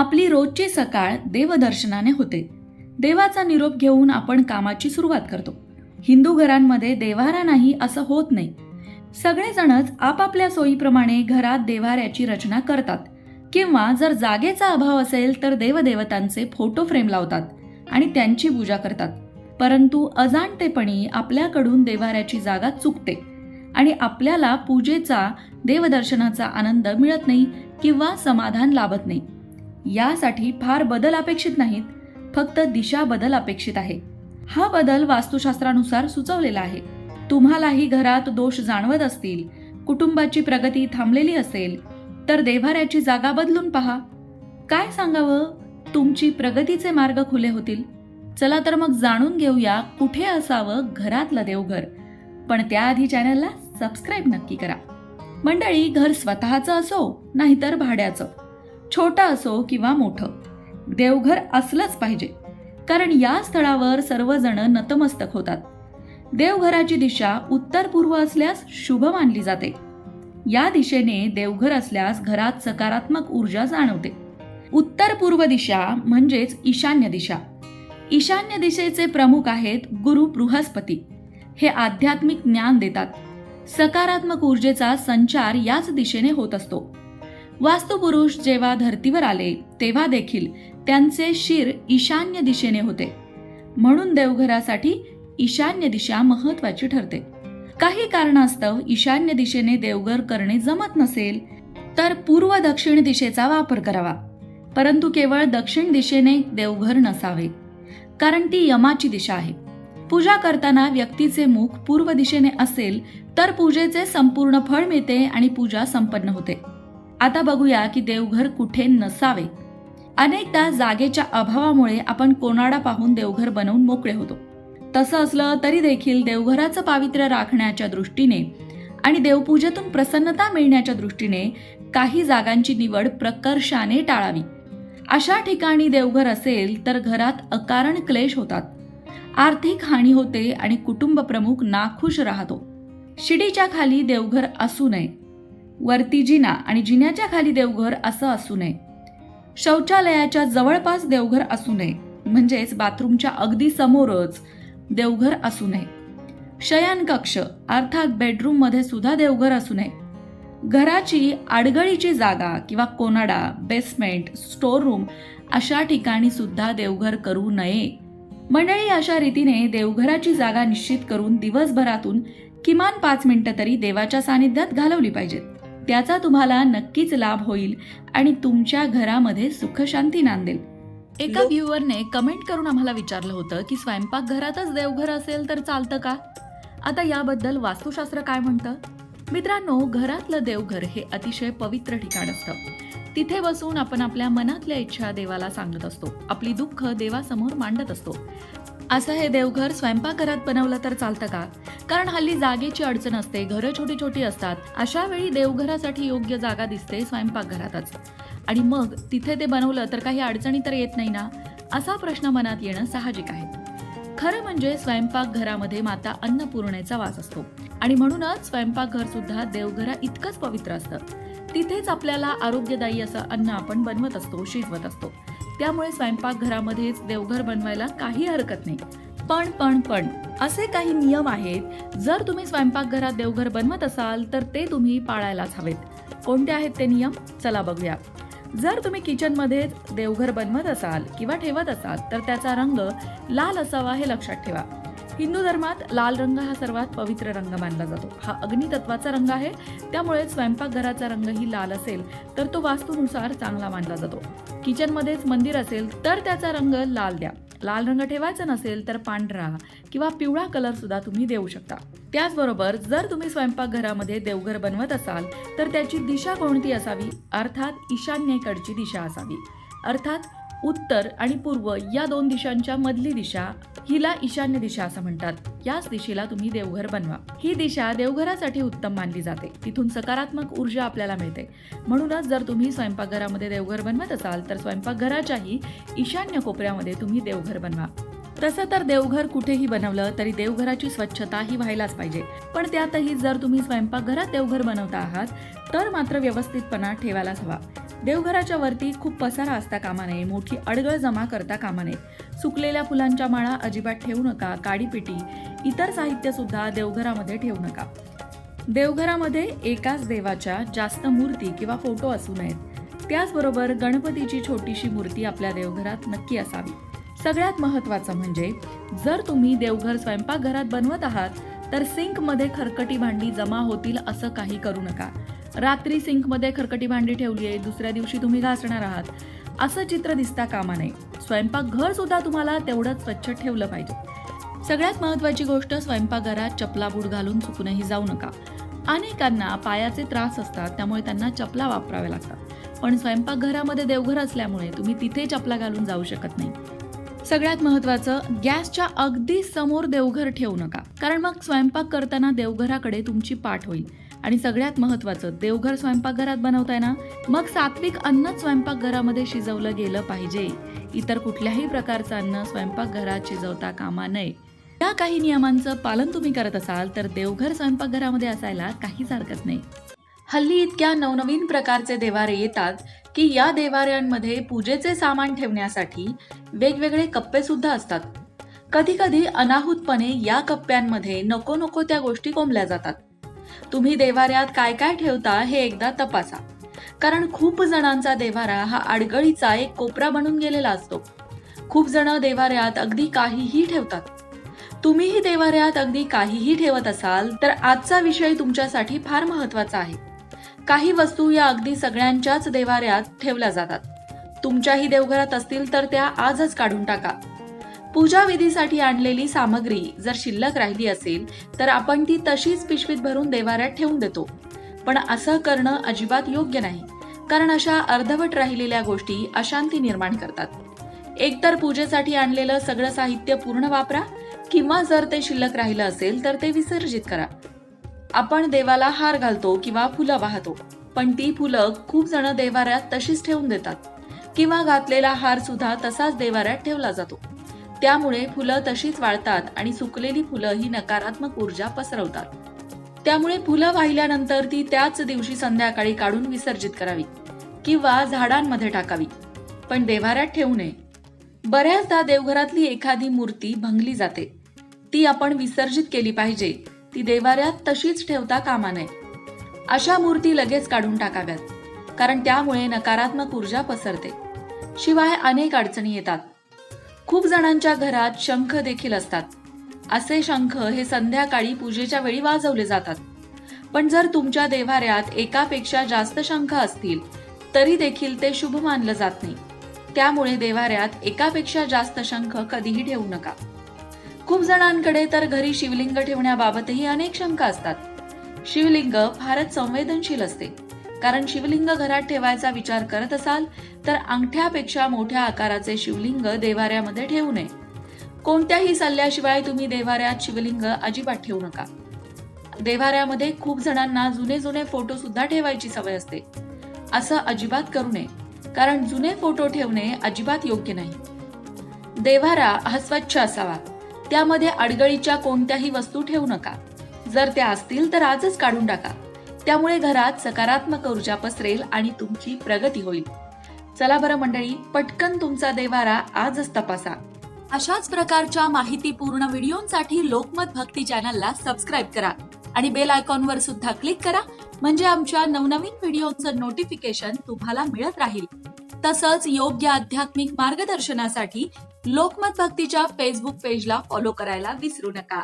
आपली रोजची सकाळ देवदर्शनाने होते. देवाचा निरोप घेऊन आपण कामाची सुरुवात करतो. हिंदू घरांमध्ये देवारा नाही असं होत नाही. सगळेजणच आपापल्या सोयीप्रमाणे घरात देवाऱ्याची रचना करतात. किंवा जर जागेचा अभाव असेल तर देवदेवतांचे फोटो फ्रेम लावतात आणि त्यांची पूजा करतात. परंतु अजाणतेपणी आपल्याकडून देवाऱ्याची जागा चुकते आणि आपल्याला पूजेचा देवदर्शनाचा आनंद मिळत नाही किंवा समाधान लाभत नाही. यासाठी फार बदल अपेक्षित नाहीत फक्त दिशा बदल अपेक्षित आहे. हा बदल वास्तुशास्त्रानुसार सुचवलेला आहे. तुम्हालाही घरात दोष जाणवत असतील कुटुंबाची प्रगती थांबलेली असेल तर देव्हाऱ्याची जागा बदलून पहा. काय सांगावं? तुमची प्रगतीचे मार्ग खुले होतील. चला तर मग जाणून घेऊया कुठे असावं घरातलं देवघर. पण त्याआधी चॅनलला सबस्क्राईब नक्की करा. मंडळी घर स्वतःचं असो नाहीतर भाड्याचं. छोटं असो किंवा मोठं. देवघर असलंच पाहिजे. कारण या स्थळावर सर्वजण नतमस्तक होतात. देवघराची दिशा उत्तर पूर्व असल्यास शुभ मानली जाते. या दिशेने देवघर असल्यास घरात सकारात्मक ऊर्जा जाणवते. उत्तर पूर्व दिशा म्हणजेच ईशान्य दिशा. ईशान्य दिशेचे प्रमुख आहेत गुरु बृहस्पती. हे आध्यात्मिक ज्ञान देतात. सकारात्मक ऊर्जेचा संचार याच दिशेने होत असतो. वास्तुपुरुष जेव्हा धर्तीवर आले तेव्हा देखील त्यांचे शिर ईशान्य दिशेने होते. म्हणून देवघरासाठी ईशान्य दिशा महत्वाची ठरते. काही कारणास्तव ईशान्य दिशेने देवघर करणे जमत नसेल तर पूर्व दक्षिण दिशेचा वापर करावा. परंतु केवळ दक्षिण दिशेने देवघर नसावे कारण ती यमाची दिशा आहे. पूजा करताना व्यक्तीचे मुख पूर्व दिशेने असेल तर पूजेचे संपूर्ण फळ मिळते आणि पूजा संपन्न होते. आता बघूया की देवघर कुठे नसावे. अनेकदा जागेच्या अभावामुळे आपण कोणाडा पाहून देवघर बनवून मोकळे होतो. तसं असलं तरी देखील देवघराचं पावित्र्य राखण्याच्या दृष्टीने आणि देवपूजेतून प्रसन्नता मिळण्याच्या दृष्टीने काही जागांची निवड प्रकर्षाने टाळावी. अशा ठिकाणी देवघर असेल तर घरात अकारण क्लेश होतात. आर्थिक हानी होते आणि कुटुंब प्रमुख नाखुश राहतो. शिडीच्या खाली देवघर असू नये. वरती जिना आणि जिन्याच्या खाली देवघर असं असू नये. शौचालयाच्या जवळपास देवघर असू नये. म्हणजेच बाथरूमच्या अगदी समोरच देवघर असू नये. शयनकक्ष अर्थात बेडरूममध्ये सुद्धा देवघर असू नये. घराची आडगळीची जागा किंवा कोनाडा बेसमेंट स्टोर रूम अशा ठिकाणी सुद्धा देवघर करू नये. मंडळी अशा रीतीने देवघराची जागा निश्चित करून दिवसभरातून किमान पाच मिनिटं तरी देवाच्या सानिध्यात घालवली पाहिजेत. त्याचा तुम्हाला नक्कीच लाभ होईल आणि तुमच्या घरामध्ये सुखशांती नांदेल. एका व्ह्युअरने कमेंट करून आम्हाला विचारलं होतं की स्वयंपाकघरातच देवघर असेल तर चालतं का? आता याबद्दल वास्तुशास्त्र काय म्हणतं? मित्रांनो घरातलं देवघर हे अतिशय पवित्र ठिकाण असतं. तिथे बसून आपण आपल्या मनातल्या इच्छा देवाला सांगत असतो. आपली दुःख देवासमोर मांडत असतो. असं हे देवघर स्वयंपाकघरात बनवलं तर चालतं का? कारण हल्ली जागेची अडचण असते घरं छोटी छोटी असतात. अशा वेळी देवघरासाठी योग्य जागा दिसते स्वयंपाकघरातच. आणि मग तिथे ते बनवलं तर काही अडचणी तर येत नाही ना? असा प्रश्न मनात येणं साहजिक आहे. खरं म्हणजे स्वयंपाकघरामध्ये माता अन्नपूर्णेचा वास असतो. आणि म्हणूनच स्वयंपाकघर सुद्धा देवघरा इतकंच पवित्र असतं. तिथेच आपल्याला आरोग्यदायी असं अन्न आपण बनवत असतो शिजवत असतो. त्यामुळे स्वयंपाकघरामध्येच देवघर बनवायला काही हरकत नाही. पण पण पण असे काही नियम आहेत. जर तुम्ही स्वयंपाकघरात देवघर बनवत असाल तर ते तुम्ही पाळायलाच हवेत. कोणते आहेत ते नियम? चला बघूया. जर तुम्ही किचनमध्येच देवघर बनवत असाल किंवा ठेवत असाल तर त्याचा रंग लाल असावा हे लक्षात ठेवा. हिंदू धर्मात लाल रंग हा सर्वात पवित्र रंग मानला जातो. हा अग्नितत्वाचा रंग आहे. त्यामुळे स्वयंपाकघराचा रंगही लाल असेल तर तो वास्तूनुसार चांगला मानला जातो. किचनमध्येच मंदिर असेल तर त्याचा रंग लाल द्या. लाल रंग ठेवायचा नसेल तर पांढरा किंवा पिवळा कलर सुद्धा तुम्ही देऊ शकता. त्याचबरोबर जर तुम्ही स्वयंपाकघरामध्ये देवघर बनवत असाल तर त्याची दिशा कोणती असावी? अर्थात ईशान्येकडची दिशा असावी. अर्थात उत्तर आणि पूर्व या दोन दिशांच्या मधली दिशा हिला ईशान्य दिशा असं म्हणतात. याच दिशेला तुम्ही देवघर बनवा. ही दिशा देवघरासाठी उत्तम मानली जाते. तिथून सकारात्मक ऊर्जा आपल्याला मिळते. म्हणूनच जर तुम्ही स्वयंपाकघरामध्ये देवघर बनवत असाल तर स्वयंपाकघराच्याही ईशान्य कोपऱ्यामध्ये तुम्ही देवघर बनवा. तसं तर देवघर कुठेही बनवलं तरी देवघराची स्वच्छता ही व्हायलाच पाहिजे. पण त्यातही जर तुम्ही स्वयंपाकघरात देवघर बनवता आहात तर मात्र व्यवस्थितपणा ठेवायलाच हवा. देवघराच्या वरती खूप पसारा असता कामा नये मोठी अडगळ जमा करता कामा नये. सुकलेल्या फुलांच्या माळा अजिबात ठेवू नका काडीपिटी इतर साहित्य सुद्धा देवघरामध्ये ठेवू नका. देवघरामध्ये एकाच देवाच्या जास्त मूर्ती किंवा फोटो असू नयेत. त्याचबरोबर गणपतीची छोटीशी मूर्ती आपल्या देवघरात नक्की असावी. सगळ्यात महत्त्वाचं म्हणजे जर तुम्ही देवघर स्वयंपाकघरात बनवत आहात तर सिंकमध्ये खरकटी भांडी जमा होतील असं काही करू नका. रात्री सिंकमध्ये खरकटी भांडी ठेवली आहे दुसऱ्या दिवशी तुम्ही घासणार आहात. असं चित्र दिसता कामा नये स्वयंपाकघर सुद्धा तुम्हाला तेवढंच स्वच्छ ठेवलं पाहिजे. सगळ्यात महत्वाची गोष्ट स्वयंपाकघरात चपला बूट घालून चुकूनही जाऊ नका. अनेकांना पायाचे त्रास असतात त्यामुळे त्यांना चपला वापराव्या लागतात. पण स्वयंपाकघरामध्ये देवघर असल्यामुळे तुम्ही तिथे चपला घालून जाऊ शकत नाही. सगळ्यात महत्वाचं गॅसच्या अगदी समोर देवघर ठेवू नका. कारण मग स्वयंपाक करताना देवघराकडे तुमची पाठ होईल. आणि सगळ्यात महत्वाचं देवघर स्वयंपाकघरात बनवताय ना मग सात्विक अन्न स्वयंपाकघरामध्ये शिजवलं गेलं पाहिजे. इतर कुठल्याही प्रकारचं अन्न स्वयंपाकघरात शिजवता कामा नये. या काही नियमांचं पालन तुम्ही करत असाल तर देवघर स्वयंपाकघरामध्ये असायला काहीच हरकत नाही. हल्ली इतक्या नवनवीन प्रकारचे देवारे येतात की या देवाऱ्यांमध्ये पूजेचे सामान ठेवण्यासाठी वेगवेगळे कप्पे सुद्धा असतात. कधी कधी अनाहूतपणे या कप्प्यांमध्ये नको नको त्या गोष्टी कोंबल्या जातात. तुम्ही देवाऱ्यात काय काय ठेवता हे एकदा तपासा. कारण खूप जणांचा देवारा हा आडगळीचा एक कोपरा बनून गेलेला असतो. खूप जण देवाऱ्यात अगदी काहीही ठेवतात. तुम्हीही देवाऱ्यात अगदी काहीही ठेवत असाल तर आजचा विषय तुमच्यासाठी फार महत्त्वाचा आहे. काही वस्तू या अगदी सगळ्यांच्याच देवाऱ्यात ठेवल्या जातात. तुमच्याही देवघरात असतील तर त्या आजच काढून टाका. पूजा विधीसाठी आणलेली सामग्री जर शिल्लक राहिली असेल तर आपण ती तशीच पिशवीत भरून देवाऱ्यात ठेवून देतो. पण असं करणं अजिबात योग्य नाही कारण अशा अर्धवट राहिलेल्या गोष्टी अशांती निर्माण करतात. एकतर पूजेसाठी आणलेलं सगळं साहित्य पूर्ण वापरा किंवा जर ते शिल्लक राहिलं असेल तर ते विसर्जित करा. आपण देवाला हार घालतो किंवा फुलं वाहतो पण ती फुलं खूप जण देवाऱ्यात तशीच ठेवून देतात किंवा घातलेला हार सुद्धा तसाच देवाऱ्यात ठेवला जातो. त्यामुळे फुलं तशीच वाळतात आणि सुकलेली फुलं ही नकारात्मक ऊर्जा पसरवतात. त्यामुळे फुलं वाहिल्यानंतर ती त्याच दिवशी संध्याकाळी काढून विसर्जित करावी किंवा झाडांमध्ये टाकावी. पण देवाऱ्यात ठेवू नये. बऱ्याचदा देवघरातली एखादी मूर्ती भंगली जाते. ती आपण विसर्जित केली पाहिजे. ती देवाऱ्यात तशीच ठेवता कामा नये. अशा मूर्ती लगेच काढून टाकाव्यात. कारण त्यामुळे नकारात्मक ऊर्जा पसरते. शिवाय अनेक अडचणी येतात. खूप जणांच्या घरात शंख देखील असतात. असे शंख हे संध्याकाळी पूजेच्या वेळी वाजवले जातात. पण जर तुमच्या देवाऱ्यात एकापेक्षा जास्त शंख असतील तरी देखील ते शुभ मानलं जात नाही. त्यामुळे देवाऱ्यात एकापेक्षा जास्त शंख कधीही ठेवू नका. खूप जणांकडे तर घरी शिवलिंग ठेवण्याबाबतही अनेक शंका असतात. शिवलिंग फारच संवेदनशील असते. कारण शिवलिंग घरात ठेवायचा विचार करत असाल तर अंगठ्यापेक्षा मोठ्या आकाराचे शिवलिंग देवाऱ्यामध्ये ठेवू नये. कोणत्याही सल्ल्याशिवाय तुम्ही देवाऱ्यात शिवलिंग अजिबात ठेवू नका. देवाऱ्यामध्ये खूप जणांना जुने जुने फोटो सुद्धा ठेवायची सवय असते. असं अजिबात करू नये कारण जुने फोटो ठेवणे अजिबात योग्य नाही. देवारा हा स्वच्छ असावा. त्यामध्ये अडगळीच्या कोणत्याही वस्तू ठेवू नका. जर त्या असतील तर आजच काढून टाका. त्यामुळे घरात सकारात्मक ऊर्जा पसरेल आणि तुमची प्रगती होईल. चला बरं मंडळी पटकन तुमचा देवारा आजच तपासा. अशाच प्रकारच्या माहितीपूर्ण व्हिडिओंसाठी लोकमत भक्ती चॅनलला सबस्क्राईब करा आणि बेल आयकॉनवर सुद्धा क्लिक करा म्हणजे आमच्या नवनवीन व्हिडिओचं नोटिफिकेशन तुम्हाला मिळत राहील. तसंच योग्य आध्यात्मिक मार्गदर्शनासाठी लोकमत भक्तीच्या फेसबुक पेजला फॉलो करायला विसरू नका.